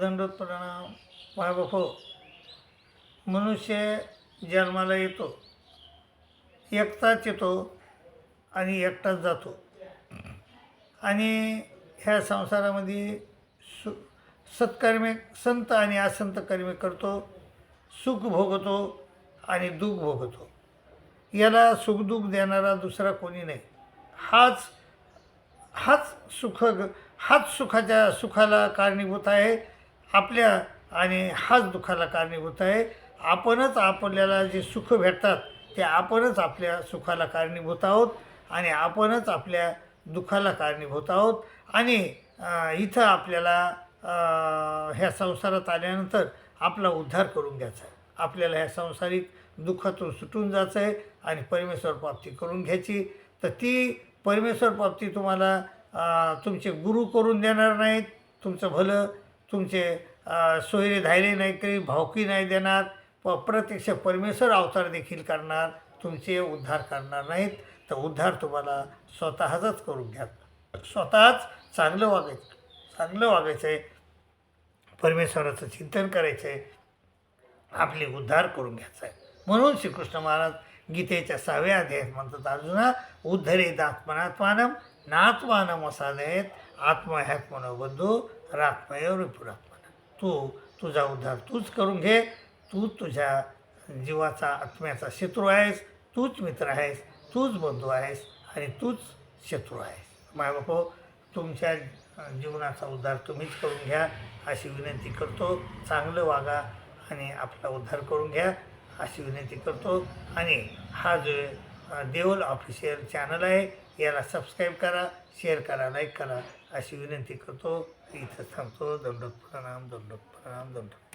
दंडोत प्रणाम हो मनुष्य जन्माला येतो. एकटाच येतो आणि एकटाच जातो. आणि ह्या संसारामध्ये सु सत्कर्मे संत आणि असंत कर्मे करतो सुख भोगतो आणि दुःख भोगतो. याला सुखदुःख देणारा दुसरा कोणी नाही. हाच हाच सुख हाच सुखाच्या सुखाला कारणीभूत आहे. आपल्या आणि हाच दुःखाला कारणीभूत आहे. आपणच आपल्याला जे सुख भेटतात ते आपणच आपल्या सुखाला कारणीभूत आहोत आणि आपणच आपल्या दुःखाला कारणीभूत आहोत. आणि इथं आपल्याला ह्या संसारात आल्यानंतर आपला उद्धार करून घ्यायचा आहे. आपल्याला ह्या संसारिक दुःखातून सुटून जायचं आहे आणि परमेश्वर प्राप्ती करून घ्यायची. तर ती परमेश्वर प्राप्ती तुम्हाला तुमचे गुरु करून देणार नाहीत. तुमचं भलं तुमचे सोयरे धायरे नाही तरी भावकी नाही देणार. प प्रत्यक्ष परमेश्वर अवतार देखील करणार तुमचे उद्धार करणार नाहीत. तर उद्धार तुम्हाला स्वतःचाच करून घ्या. स्वतःच चांगलं वागायचं चांगलं वागायचं आहे परमेश्वराचं चिंतन करायचं आहे आपले उद्धार करून घ्यायचा आहे म्हणून श्रीकृष्ण महाराज गीतेच्या सहाव्या अध्यायात म्हणतात अर्जुना उद्धरे दात्मनात्मानम नात्मानम असादयत आत्मा ह्यात मनोबंधू रात्मयोर पुरात्मना तू तुझा उद्धार तूच करून घे। तू तुझ्या जीवाचा आत्म्याचा शत्रू आहेस तूच मित्र आहेस तूच बंधू आहेस आणि तूच शत्रू आहेस. मायबापो तुमच्या जीवनाचा उद्धार तुम्हीच करून घ्या अशी विनंती करतो. चांगलं वागा आणि आपला उद्धार करून घ्या अशी विनंती करतो. आणि हा जो देऊल ऑफिशियल चॅनल आहे. याला सबस्क्राईब करा शेअर करा लाईक करा अशी विनंती करतो. इथं थांबतो. दंडोत प्रणाम दंडोत प्रणाम दंडोत